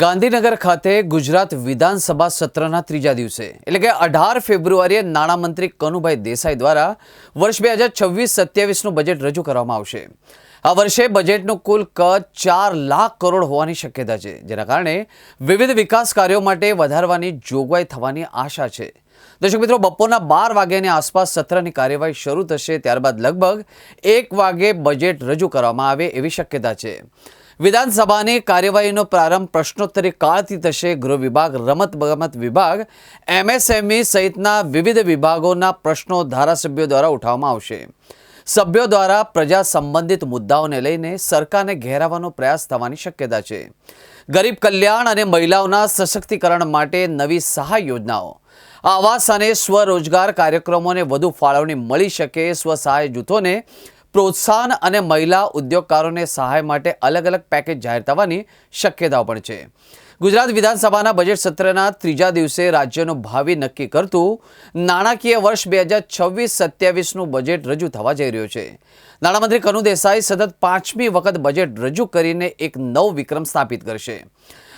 ગાંધીનગર ખાતે ગુજરાત વિધાનસભા સત્રના ત્રીજા દિવસે, એટલે કે અઢાર ફેબ્રુઆરીએ નાણામંત્રી કનુભાઈ દેસાઈ દ્વારા વર્ષ બે હજાર છવ્વીસ સત્યાવીસનું બજેટ રજૂ કરવામાં આવશે. આ વર્ષે બજેટનું કુલ કદ ચાર લાખ કરોડ હોવાની શક્યતા છે, જેના કારણે વિવિધ વિકાસ કાર્યો માટે વધારવાની જોગવાઈ થવાની આશા છે. દર્શક મિત્રો, બપોરના બાર વાગ્યાની આસપાસ સત્રની કાર્યવાહી શરૂ થશે, ત્યારબાદ લગભગ એક વાગે બજેટ રજૂ કરવામાં આવે એવી શક્યતા છે. વિધાનસભાની કાર્યવાહીનો પ્રારંભ પ્રશ્નોત્તરી કાળથી થશે. ગૃહ વિભાગ, રમત ગમત વિભાગ, એમએસએમઈ સહિતના વિવિધ વિભાગોના પ્રશ્નો ધારાસભ્યો દ્વારા ઉઠાવવામાં આવશે. સભ્યો દ્વારા પ્રજા સંબંધિત મુદ્દાઓને લઈને સરકારને ઘેરાવવાનો પ્રયાસ થવાની શક્યતા છે. ગરીબ કલ્યાણ અને મહિલાઓના સશક્તિકરણ માટે નવી સહાય યોજનાઓ. આવાસ અને સ્વરોજગાર કાર્યક્રમોને વધુ ફાળવણી મળી શકે. સ્વસહાય જૂથોને પ્રોત્સાહન અને મહિલા ઉદ્યોગકારોને સહાય માટે અલગ અલગ પેકેજ જાહેર થવાની શક્યતાઓ પણ છે. ગુજરાત વિધાનસભાના બજેટ સત્રના ત્રીજા દિવસે રાજ્યનું ભાવિ નક્કી કરતું નાણાકીય વર્ષ બે હજાર છવ્વીસ સત્યાવીસનું બજેટ રજૂ થવા જઈ રહ્યું છે. નાણામંત્રી કનુ દેસાઈ સતત પાંચમી વખત બજેટ રજૂ કરીને એક નવ વિક્રમ સ્થાપિત કરશે.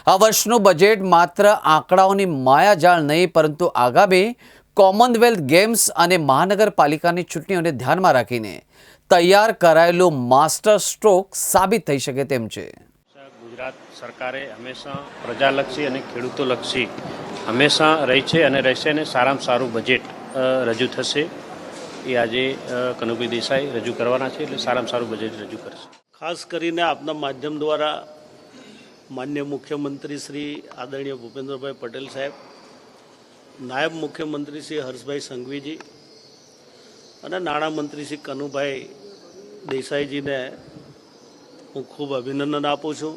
આ વર્ષનું બજેટ માત્ર આંકડાઓની માયાજાળ નહીં, પરંતુ આગામી કોમનવેલ્થ ગેમ્સ અને મહાનગરપાલિકાની ચૂંટણીઓને ધ્યાનમાં રાખીને તૈયાર કરાયેલું માસ્ટર સ્ટ્રોક સાબિત થઈ શકે તેમ છે. ગુજરાત સરકારે હંમેશા પ્રજાલક્ષી અને ખેડૂતોલક્ષી હંમેશા રહી છે અને રહેશે અને સારામાં સારું બજેટ રજૂ થશે. એ આજે કનુભાઈ દેસાઈ રજૂ કરવાના છે એટલે સારામાં સારું બજેટ રજૂ કરશે. ખાસ કરીને આપના માધ્યમ દ્વારા માન્ય મુખ્યમંત્રી શ્રી આદરણીય ભૂપેન્દ્રભાઈ પટેલ સાહેબ નાયબ મુખ્યમંત્રી શ્રી હર્ષભાઈ સંઘવીજી અને નાણામંત્રી શ્રી કનુભાઈ દેસાઈજીને હું ખૂબ અભિનંદન આપું છું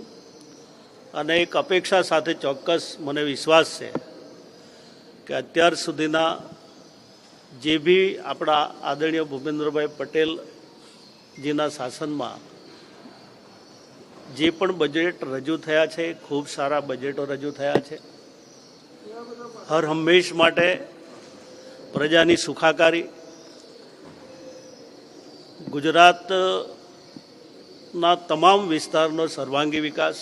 અને એક અપેક્ષા સાથે ચોક્કસ મને વિશ્વાસ છે કે અત્યાર સુધીના જે બી આપણા આદરણીય ભૂપેન્દ્રભાઈ પટેલજીના શાસનમાં જે પણ બજેટ રજૂ થયા છે, ખૂબ સારા બજેટો રજૂ થયા છે, હર હંમેશ માટે પ્રજાની સુખાકારી ગુજરાતના તમામ વિસ્તારનો સર્વાંગી વિકાસ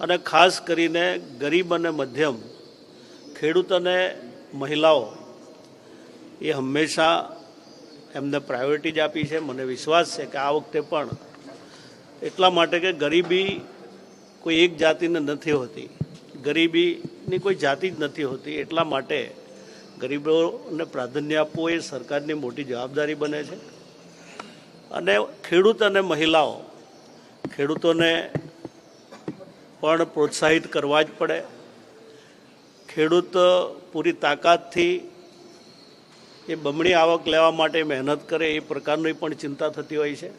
અને ખાસ કરીને ગરીબ અને મધ્યમ ખેડૂત અને મહિલાઓ એ હંમેશા એમને પ્રાયોરિટી જ આપી છે. મને વિશ્વાસ છે કે આ વખતે પણ એટલા માટે કે ગરીબી કોઈ એક જાતિને નથી હોતી. ગરીબીની કોઈ જાતિ જ નથી હોતી એટલા માટે ગરીબોને પ્રાધાન્ય આપવું એ સરકારની મોટી જવાબદારી બને છે. અને ખેડૂત અને મહિલાઓ ખેડૂતોને પણ પ્રોત્સાહિત કરવા જ પડે. ખેડૂત પૂરી તાકાતથી એ બમણી આવક લેવા માટે મહેનત કરે એ પ્રકારની પણ ચિંતા થતી હોય છે.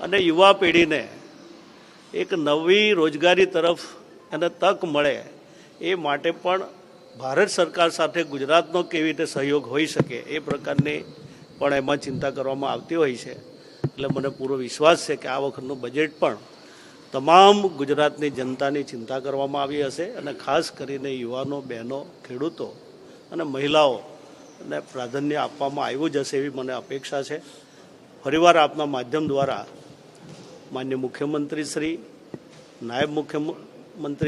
અને યુવા પેઢીને એક નવી રોજગારી તરફ એને તક મળે એ માટે પણ ભારત સરકાર સાથે ગુજરાતનો કેવી રીતે સહયોગ હોઈ શકે એ પ્રકારની પણ એમાં ચિંતા કરવામાં આવતી હોય છે. એટલે મને પૂરો વિશ્વાસ છે કે આ વખતનું બજેટ પણ તમામ ગુજરાતની જનતાની ચિંતા કરવામાં આવી હશે અને ખાસ કરીને યુવાનો, બહેનો, ખેડૂતો અને મહિલાઓને પ્રાધાન્ય આપવામાં આવ્યું જ હશે એવી મને અપેક્ષા છે. ફરીવાર આપના માધ્યમ દ્વારા માન્ય મુખ્યમંત્રી શ્રી, નાયબ મુખ્યમંત્રી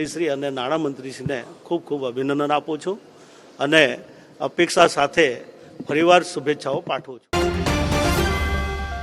શ્રી અને નાણામંત્રીશ્રીને ખૂબ ખૂબ અભિનંદન આપું છું અને અપેક્ષા સાથે ફરીવાર શુભેચ્છાઓ પાઠવું છું.